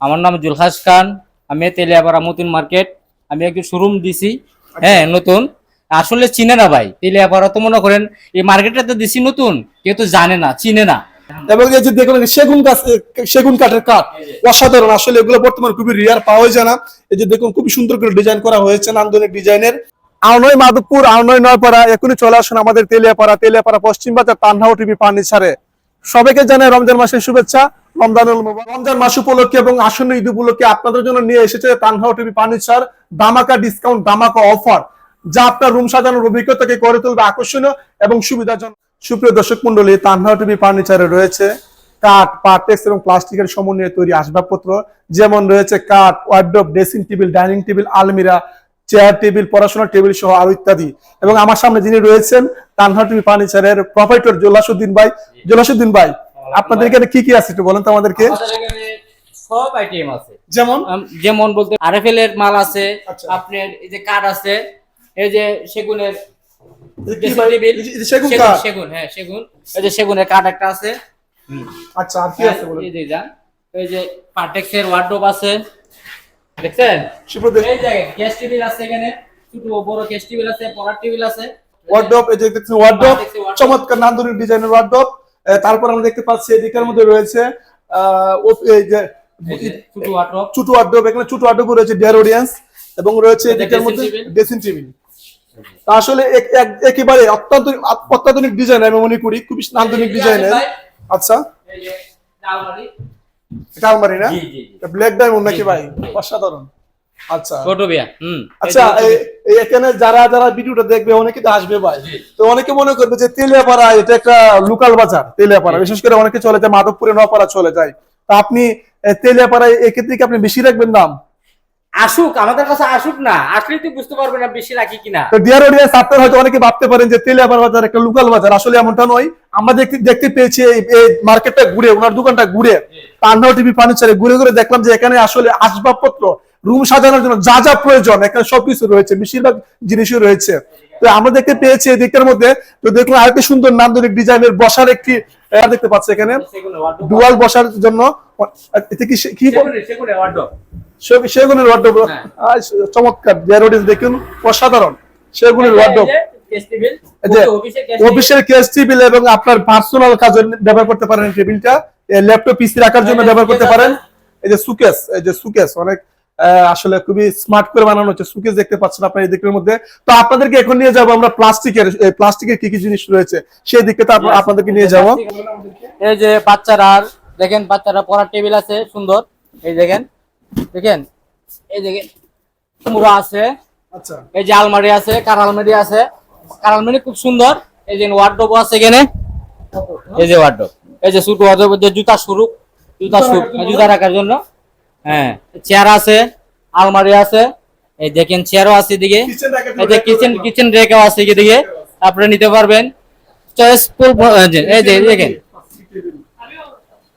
আমার নাম জুলহাস খান আমি তেলিয়াপাড়া মতিন মার্কেট। আমি একটু শোরুম দিছি হ্যাঁ নতুন। আসলে চিনে না ভাই তেলিয়াপাড়া তো মনে করেন এই মার্কেটটাতে দিছি নতুন কেউ তো জানে না চিনে না। এবং এই যে দেখুন সেগুন গাছ সেগুন কাঠের কাঠ অসাধারণ। আসলে এগুলো বর্তমানে খুবই রিয়ার পাওয়া যায় না। এই যে দেখুন খুবই সুন্দর করে ডিজাইন করা হয়েছে নান্দনিক ডিজাইনের। আওনয় মাধবপুর আওনয় নয়পাড়া এখনই চলে আসুন আমাদের তেলিয়াপাড়া তেলিয়াপাড়া পশ্চিম বাজার তানহাও টিভি ফার্নিচারে। সবাইকে জানাই রমজান মাসের শুভেচ্ছা। রমজান মাস উপলক্ষে এবং আসন্ন ঈদ উপলক্ষে আপনাদের জন্য নিয়ে এসেছে তানহাও টিভি ফার্নিচার দামাকা ডিসকাউন্ট দামাকা অফার যা আপনার রুম সাজানোর অভিজ্ঞতাকে করে তুলবে আকর্ষণীয় এবং সুবিধাজনক। সুপ্রিয় দর্শক মন্ডলী তানহাও টিভি ফার্নিচারে রয়েছে কাঠ, পার্টেক্স এবং প্লাস্টিকের সমন্বয়ে তৈরি আসবাবপত্র, যেমন রয়েছে কাঠ wardrobe dressing table dining table আলমিরা চেয়ার টেবিল পড়াশোনার টেবিল সহ আরও ইত্যাদি। এবং আমার সামনে যিনি রয়েছেন, তানহা টিভি ফার্নিচারের প্রপাইটর জোলাসুদ্দিন ভাই। জোলাসুদ্দিন ভাই আপনাদের এখানে কি কি আছে একটু বলেন তো আমাদেরকে? সব আইটেম আছে। যেমন? যেমন বলতে আরএফএল এর মাল আছে আচ্ছা। আপনার এই যে কাঠ আছে এই যে সেগুনের সেগুন হ্যাঁ সেগুন। এই যে সেগুনের কাঠ একটা আছে। আচ্ছা আর কি আছে বলেন? এই যে যান এই যে পার্টেক্স এর ওয়ার্ডরোব আছে। দেখছেন? সুপ্রদেব এই যে গ্যাস টেবিল আছে এখানে ছোট বড় গ্যাস টেবিল আছে পড়ার টেবিল আছে। ওয়ার্ড্রপ এই যে দেখছেন ওয়ার্ড্রপ চমৎকার নান্দনিক ডিজাইনের ওয়ার্ড্রপ তারপর আমরা দেখতে পাচ্ছি এদিকের মধ্যে রয়েছে ছোট ওয়ার্ডরোব এখানে ছোট ওয়ার্ড্রপ রয়েছে ডিয়ার অডিয়েন্স এবং রয়েছে এদিকের মধ্যে। ড্রেসিং টেবিল আসলে এক- এক- একেবারে অত্যন্ত অত্যাধুনিক ডিজাইন আমি মনে করি খুবই নান্দনিক ডিজাইনের আচ্ছা। এটা আলমারি না? ব্ল্যাক ডায়মন্ড নাকি ভাই? অসাধারণ। আচ্ছা। ছোট বিয়া হুম। আচ্ছা এই- এই এখানে যারা যারা ভিডিওটা দেখবে অনেকে তো আসবে ভাই। তো অনেকে মনে করবে যে তেলিয়াপাড়া এটা একটা লোকাল বাজার তেলিয়াপাড়া। বিশেষ করে অনেকে চলে যায় মাধবপুরে নপাড়া চলে যায়। তা আপনি তেলিয়াপাড়ায় এক্ষেত্রে কি আপনি বেশি রাখবেন দাম? আসুক আমাদের কাছে আসুক না আসলেই তুই বুঝতে পারবে না বেশি রাখি কিনা। তো ডিয়ার অডিয়েন্স আপনারা হয়তো অনেকে ভাবতে পারেন যে তেলিয়াপাড়া বাজার একটা লোকাল বাজার আসলে এমনটা নয়। আমরা দেখতে দেখতে পেয়েছি এই মার্কেটটা ঘুরে ওনার দোকানটা ঘুরে। পান্নাও টিভি ফার্নিচারে ঘুরে ঘুরে দেখলাম যে এখানে আসলে আসবাবপত্র রুম সাজানোর জন্য যা যা প্রয়োজন এখানে সবকিছু রয়েছে বেশিরভাগ জিনিসই রয়েছে। তো আমরা দেখতে পেয়েছি এই দিকটার মধ্যে তো দেখলাম আরেকটি সুন্দর নান্দনিক ডিজাইনের বসার একটি দেখতে পাচ্ছি এখানে। ডুয়াল বসার জন্য এতে কি সেগুনের ওয়ার্ডরোব হ্যাঁ। চমৎকার। ডিয়ার দেখুন অসাধারণ। সেগুনের যে অফিসের কেস টেবিল এবং আপনার পার্সোনাল কাজে ব্যবহার করতে পারেন টেবিলটা ল্যাপটপ পিসি রাখার জন্য ব্যবহার করতে পারেন। এই যে সুকেস এই যে সুকেস অনেক আসলে খুবই স্মার্ট করে বানানো হচ্ছে। সুকেস দেখতে পাচ্ছেন আপনার এই দিকের মধ্যে। তো আপনাদেরকে এখন নিয়ে যাব আমরা প্লাস্টিকের প্লাস্টিকের কি কি জিনিস রয়েছে সেই দিকে তো আপনাদেরকে নিয়ে যাব। এই যে বাচ্চারা দেখেন বাচ্চারা পড়ার টেবিল আছে সুন্দর। এই দেখেন দেখেন এই দেখেন মুড়া আছে। আচ্ছা। এই যে আলমারি আছে কার আলমারি আছে? কার আলমারি খুব সুন্দর। এই যে ওয়ার্ডরোব আছে এখানে। এই যে ওয়ার্ডরোব এই যে ছোট ওয়ার্ডরোব জুতা শুরু জুতা শুরু জুতা রাখার জন্য। হ্যাঁ চেয়ার আছে আলমারি আছে এই দেখেন চেয়ারও আছে এদিকে। এই যে কিচেন কিচেন রেখাও আছে এদিকে। আপনারা নিতে পারবেন। চয়েসফুল এই যে দেখেন।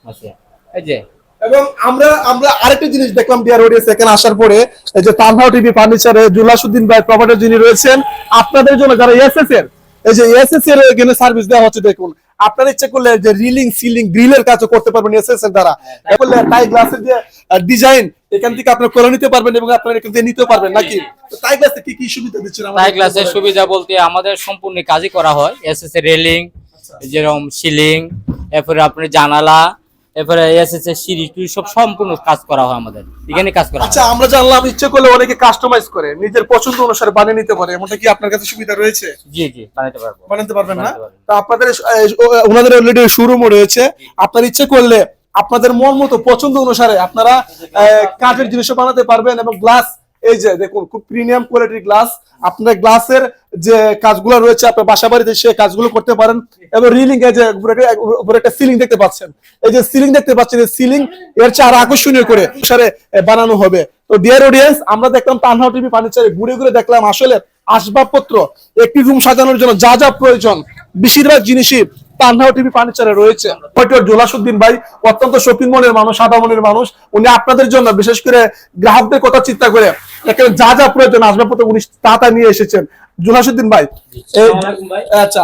আচ্ছা এই যে। এবং আমরা আমরা আরেকটা জিনিস দেখলাম ডিয়ার অডিয়েন্স এখানে আসার পরে এই যে তানহাও টিভি ফার্নিচারে জুলাসুদ্দিন ভাই প্রপার্টার যিনি রয়েছেন আপনাদের জন্য যারা এসএস এর এই যে এসএস এর এখানে সার্ভিস দেওয়া হচ্ছে দেখুন। আপনার ইচ্ছা করলে যে রিলিং সিলিং গ্রিলের কাজও করতে পারবেন এসএস এর দ্বারা। করলে টাই গ্লাসের যে ডিজাইন এখান থেকে আপনার করে নিতে পারবেন এবং আপনার এখান থেকে নিতে পারবেন নাকি? টাই গ্লাসে কি কি সুবিধা দিচ্ছেন টাই গ্লাসের সুবিধা বলতে আমাদের সম্পূর্ণ কাজই করা হয় এসএস এর রেলিং যেরকম সিলিং এরপরে আপনার জানালা এরপরে এসএস এর সিঁড়ি টুড়ি সব সম্পূর্ণ কাজ করা হয় আমাদের এখানে কাজ করা আচ্ছা আমরা জানলাম ইচ্ছে করলে অনেকে কাস্টমাইজ করে নিজের পছন্দ অনুসারে বানিয়ে নিতে পারে এমনটা কি আপনার কাছে সুবিধা রয়েছে? জি জি বানাতে পারব। বানাতে পারবেন না। তা আপনাদের ওনাদের অলরেডি শোরুমও রয়েছে। আপনার ইচ্ছে করলে আপনাদের মন মতো পছন্দ অনুসারে আপনারা কাঠের জিনিসও বানাতে পারবেন এবং গ্লাস এই যে দেখুন, খুব প্রিমিয়াম কোয়ালিটির গ্লাস আপনার গ্লাসের যে কাজগুলো রয়েছে, আপনার বাসা বাড়িতে সে কাজগুলো করতে পারেন এবং রিলিং এই যে উপরে একটা- সিলিং দেখতে পাচ্ছেন। এই যে সিলিং দেখতে পাচ্ছেন সিলিং এর চেয়ে আরও আকর্ষণীয় করে অনুসারে বানানো হবে। তো ডিয়ার অডিয়েন্স আমরা দেখলাম তানহাও টিভি ফার্নিচারে ঘুরে ঘুরে দেখলাম আসলে আসবাবপত্র, একটি রুম সাজানোর জন্য যা যা প্রয়োজন বেশিরভাগ জিনিসই তানহাও টিভি ফার্নিচারে রয়েছে। হয়তো জোলাসুদ্দিন ভাই অত্যন্ত শপিং মনের মানুষ সাদা মনের মানুষ উনি আপনাদের জন্য বিশেষ করে গ্রাহকদের কথা চিন্তা করে এখানে যা যা প্রয়োজন আসবাবপত্র উনি তা তা নিয়ে এসেছেন। জোলাসুদ্দিন ভাই। আচ্ছা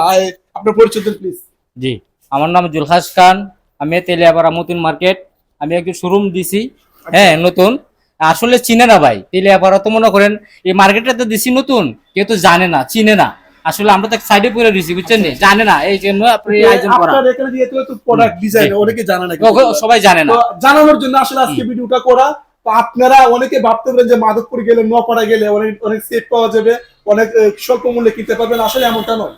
আপনার পরিচয় দিন প্লিজ জি আমার নাম জুলহাস খান আমি তেলিয়াপাড়া মতিন মার্কেট। আমি একটু শোরুম দিছি হ্যাঁ নতুন। আসলে চিনে না ভাই তেলিয়াপাড়া তো মনে করেন এই মার্কেটে তো দিছি নতুন কেউ তো জানে না চিনে না। আসলে আমরা তো সাইডে পড়ে দিছি বুঝছেন নি? জানে না এই জন্য আপনি আয়োজন করা। আপনার এখানে যে এত এত প্রোডাক্ট ডিজাইন অনেকে জানে না সবাই জানে না। তো জানানোর জন্য আসলে আজকে ভিডিওটা করা। তো আপনারা অনেকে ভাবতে পারেন যে মাধবপুর গেলে নোয়াপাড়া গেলে অনেক অনেক সেট পাওয়া যাবে অনেক স্বল্প মূল্যে কিনতে পারবেন। আসলে এমনটা নয়।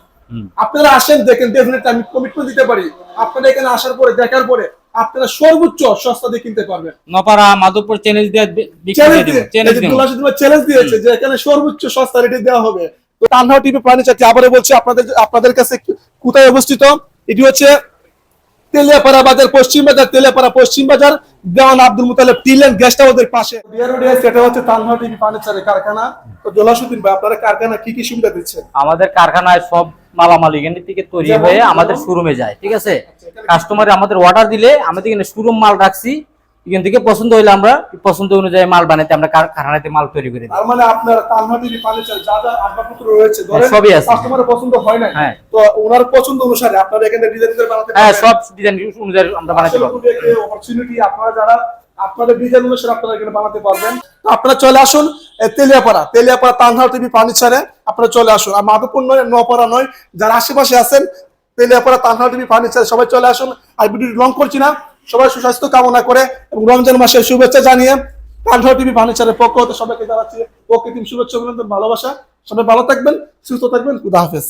আপনারা আসেন দেখেন ডেফিনেট আমি কমিটমেন্ট দিতে পারি। আপনারা এখানে আসার পরে দেখার পরে আপনারা সর্বোচ্চ সস্তা দিয়ে কিনতে পারবেন। নপাড়া মাধবপুর চ্যালেঞ্জ দিয়ে চ্যালেঞ্জ দিয়েছে যে এখানে সর্বোচ্চ সস্তা রেটে দেওয়া হবে। তো তানহাও টিভি ফার্নিচারটি আবারও বলছি আপনাদের আপনাদের কাছে কোথায় অবস্থিত? এটি হচ্ছে তেলিয়াপাড়া বাজার পশ্চিম বাজার তেলিয়াপাড়া পশ্চিম বাজার দেওয়ান আব্দুল মুতালেব টিলেন গেস্ট হাউসের পাশে। সেটা হচ্ছে তানহাও টিভি ফার্নিচারের কারখানা। তো জলাসুদ্দিন ভাই আপনারা কারখানা কি কি সুবিধা দিচ্ছেন? আমাদের কারখানায় সব মালামাল এখান থেকে তৈরি হয়ে আমাদের শোরুমে যায় ঠিক আছে? কাস্টমার আমাদের অর্ডার দিলে আমাদের এখানে শোরুম মাল রাখছি। এখান থেকে পছন্দ হইলে আমরা পছন্দ অনুযায়ী মাল বানাইতে আমরা কারখানাতে মাল তৈরি করে দিই। তার মানে আপনার ফার্নিচার যা যা আসবাবপত্র রয়েছে ধরেন হ্যাঁ, সবই আছে। কাস্টমারের পছন্দ হয় না হ্যাঁ। তো ওনার পছন্দ অনুসারে আপনারা এখানে ডিজাইন করে বানাতে হ্যাঁ সব ডিজাইন অনুযায়ী আমরা বানাইতে আসলে পারব। খুবই আপনারা যারা আপনাদের ডিজাইন অনুসারে আপনারা এখানে বানাতে পারবেন। তো আপনারা চলে আসুন তেলিয়াপাড়া তেলিয়াপাড়া তানহার টিভি ফার্নিচারে আপনারা চলে আসুন। আর মাধবপুর নয় নোয়াপাড়া নয় যারা আশেপাশে আছেন তেলিয়াপাড়া তানহার টিভি ফার্নিচারে সবাই চলে আসুন। আর ভিডিওটি লং করছি না সবাই সুস্বাস্থ্য কামনা করে এবং রমজান মাসের শুভেচ্ছা জানিয়ে তানহার টিভি ফার্নিচারের পক্ষ হতে সবাইকে জানাচ্ছি প্রকৃতির শুভেচ্ছা ভালোবাসা। সবাই ভালো থাকবেন, সুস্থ থাকবেন, খুদা হাফেজ।